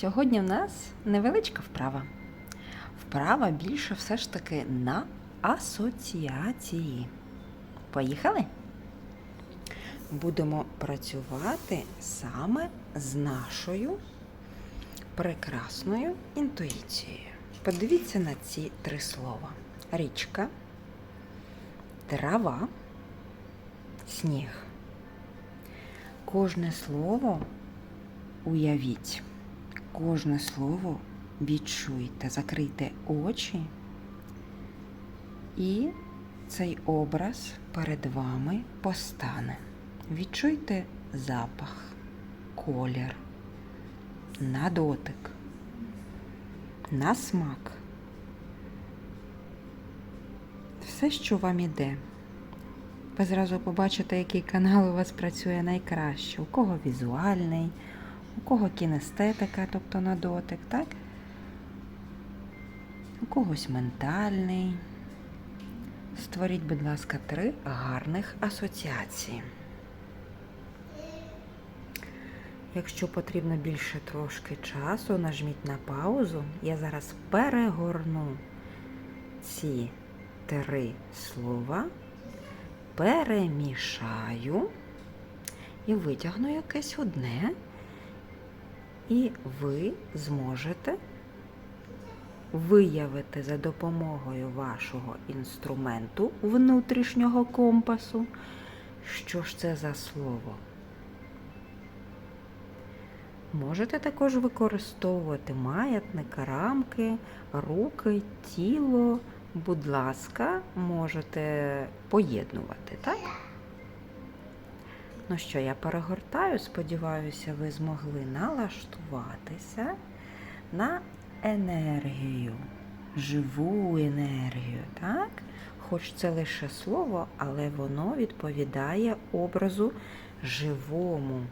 Сьогодні в нас невеличка вправа. Вправа більше все ж таки на асоціації. Поїхали? Будемо працювати саме з нашою прекрасною інтуїцією. Подивіться на ці три слова: річка, трава, сніг. Кожне слово уявіть, кожне слово відчуйте, закрийте очі, і цей образ перед вами постане. Відчуйте запах, колір, на дотик, на смак. Все, що вам іде. Ви зразу побачите, який канал у вас працює найкраще. У кого візуальний, у кого кінестетика, тобто на дотик, так? У когось ментальний. Створіть, будь ласка, три гарних асоціації. Якщо потрібно більше трошки часу, нажміть на паузу. Я зараз перегорну ці три слова, перемішаю і витягну якесь одне, і ви зможете виявити за допомогою вашого інструменту внутрішнього компасу, що ж це за слово. Можете також використовувати маятник, рамки, руки, тіло. Будь ласка, можете поєднувати, так? Ну що, я перегортаю, сподіваюся, ви змогли налаштуватися на енергію, живу енергію, так? Хоч це лише слово, але воно відповідає образу живому.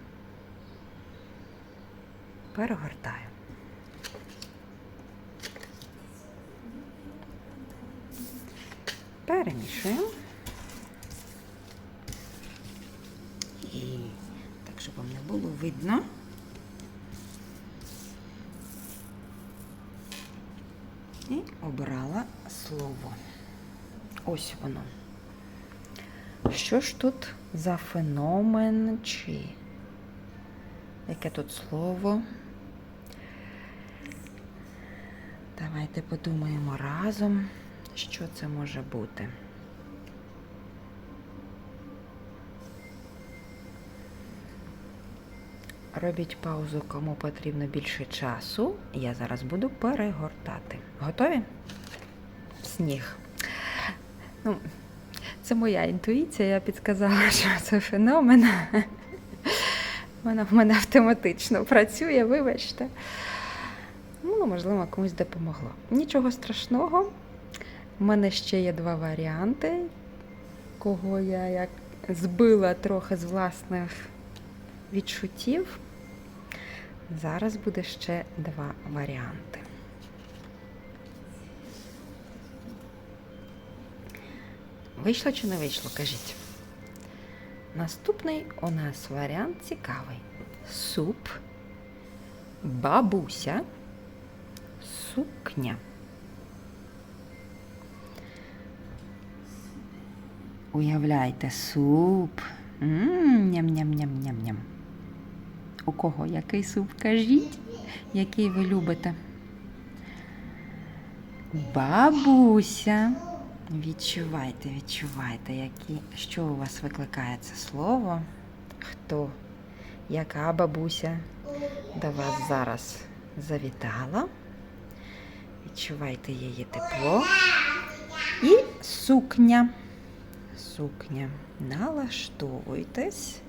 Перегортаю. Перемішуємо. Видно. І обрала слово. Ось воно. Що ж тут за феномен чи? Яке тут слово? Давайте подумаємо разом, що це може бути. Робіть паузу, кому потрібно більше часу. Я зараз буду перегортати. Готові? Сніг. Ну, це моя інтуїція, я підказала, що це феномен. Вона в мене автоматично працює, вибачте. Ну, можливо, комусь допомогло. Нічого страшного. У мене ще є два варіанти, кого я як збила трохи з власних відчуттів. Зараз буде ще два варіанти. Вийшло чи не вийшло, кажіть. Наступний у нас варіант цікавий. Суп, бабуся, сукня. Уявляйте, суп. Ням-ням-ням-ням-ням. У кого який суп? Кажіть, який ви любите? Бабуся. Відчувайте, відчувайте, які, що у вас викликає це слово. Хто, яка бабуся до вас зараз завітала? Відчувайте її тепло. І сукня. Сукня. Налаштовуйтесь.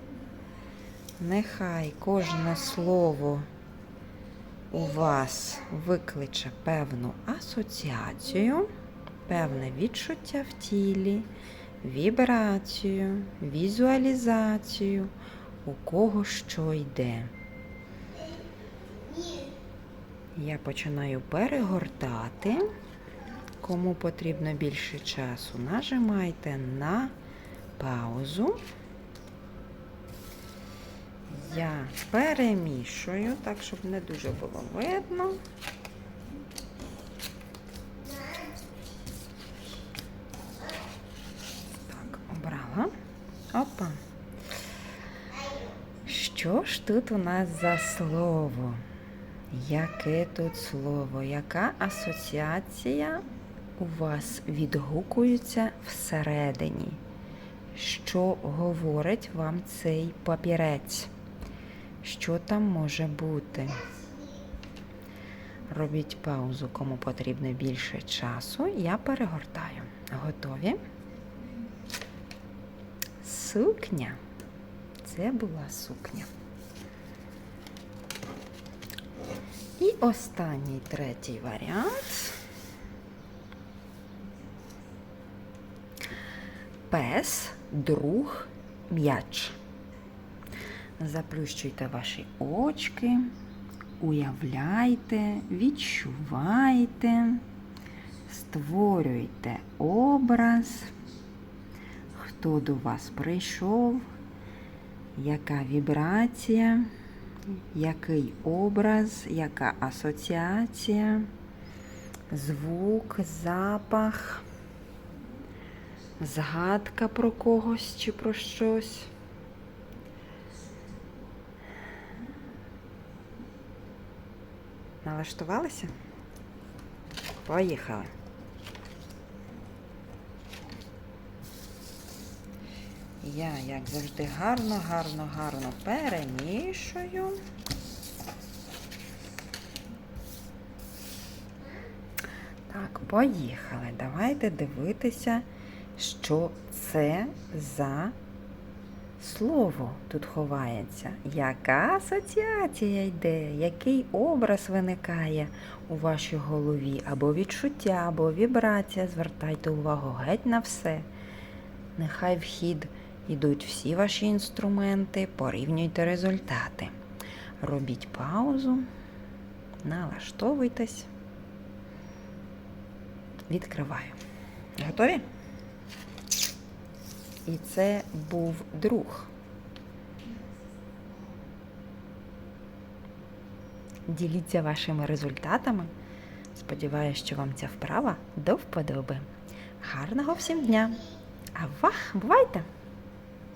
Нехай кожне слово у вас викличе певну асоціацію, певне відчуття в тілі, вібрацію, візуалізацію, у кого що йде. Я починаю перегортати. Кому потрібно більше часу, нажимайте на паузу. Я перемішую, так, щоб не дуже було видно. Так, обрала. Опа. Що ж тут у нас за слово? Яке тут слово? Яка асоціація у вас відгукується всередині? Що говорить вам цей папірець? Що там може бути? Робіть паузу, кому потрібно більше часу. Я перегортаю. Готові? Сукня. Це була сукня. І останній третій варіант. Пес, друг, м'яч. Заплющуйте ваші очки, уявляйте, відчувайте, створюйте образ, хто до вас прийшов, яка вібрація, який образ, яка асоціація, звук, запах, згадка про когось чи про щось. Налаштувалися? Поїхали. Я, як завжди, гарно, гарно, гарно перемішую. Так, поїхали. Давайте дивитися, що це за слово тут ховається. Яка асоціація йде, який образ виникає у вашій голові, або відчуття, або вібрація. Звертайте увагу геть на все. Нехай в хід йдуть всі ваші інструменти, порівнюйте результати. Робіть паузу, налаштовуйтесь. Відкриваю. Готові? І це був друг. Діліться вашими результатами. Сподіваюсь, що вам ця вправа до вподоби. Гарного всім дня! А вах, бувайте!